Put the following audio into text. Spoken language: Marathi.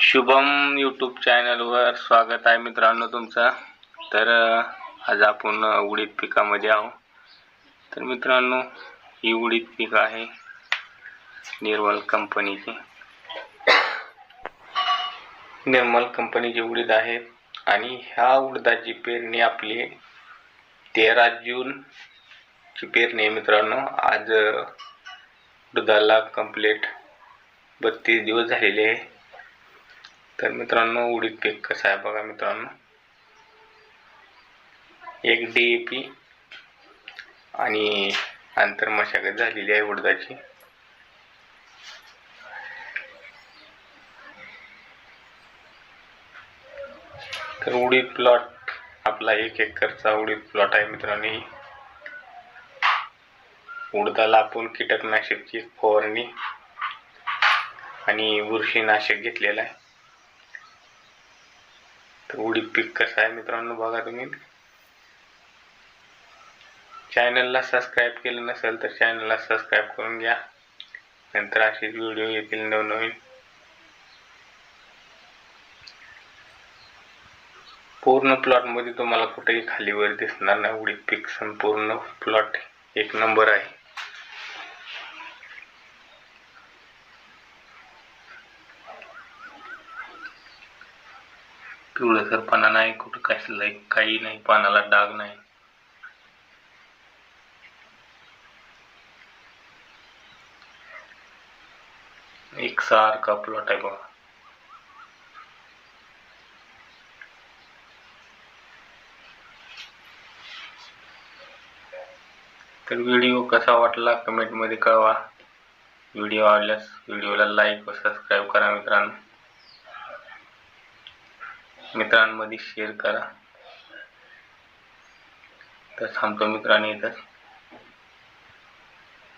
शुभम यूट्यूब चॅनलवर स्वागत आहे मित्रांनो तुमचं. तर आज आपण उडीद पिकामध्ये आहो तर मित्रांनो ही उडीद पीक आहे निर्मल कंपनीची. निर्मल कंपनीची उडीद आहे आणि ह्या उडदाची पेरणी आपली तेरा जूनची पेरणी आहे मित्रांनो. आज उडदाला कंप्लीट बत्तीस दिवस झालेले आहे. तर मित्रांनो उडीद पीक कसं आहे बघा मित्रांनो. एक डी ए पी आणि आंतरमशागत झालेली आहे उडदाची. तर उडीद प्लॉट आपला एक एकरचा उडीद प्लॉट आहे मित्रांनो उडदाला आपण कीटकनाशकची फवारणी आणि बुरशीनाशक घेतलेलं आहे. तर उडीद पीक कसं आहे मित्रांनो बघा तुम्ही. चॅनलला सबस्क्राईब केलं नसेल तर चॅनलला सबस्क्राईब करून घ्या. नंतर असेच व्हिडिओ येतील नवनवीन. पूर्ण प्लॉटमध्ये तुम्हाला कुठेही खालीवर दिसणार नाही. उडीद पीक संपूर्ण प्लॉट एक नंबर आहे. पिवळसरपणा नाही कुठं कसलं काही नाही पानाला डाग नाही. एक सारखा प्लॉट आहे बघा. तर व्हिडिओ कसा वाटला कमेंटमध्ये कळवा. व्हिडिओ आवडल्यास व्हिडिओला लाईक व सबस्क्राईब करा मित्रांनो. मित्रांमध्ये शेअर करा. तर थांबतो मित्रांनी इथं.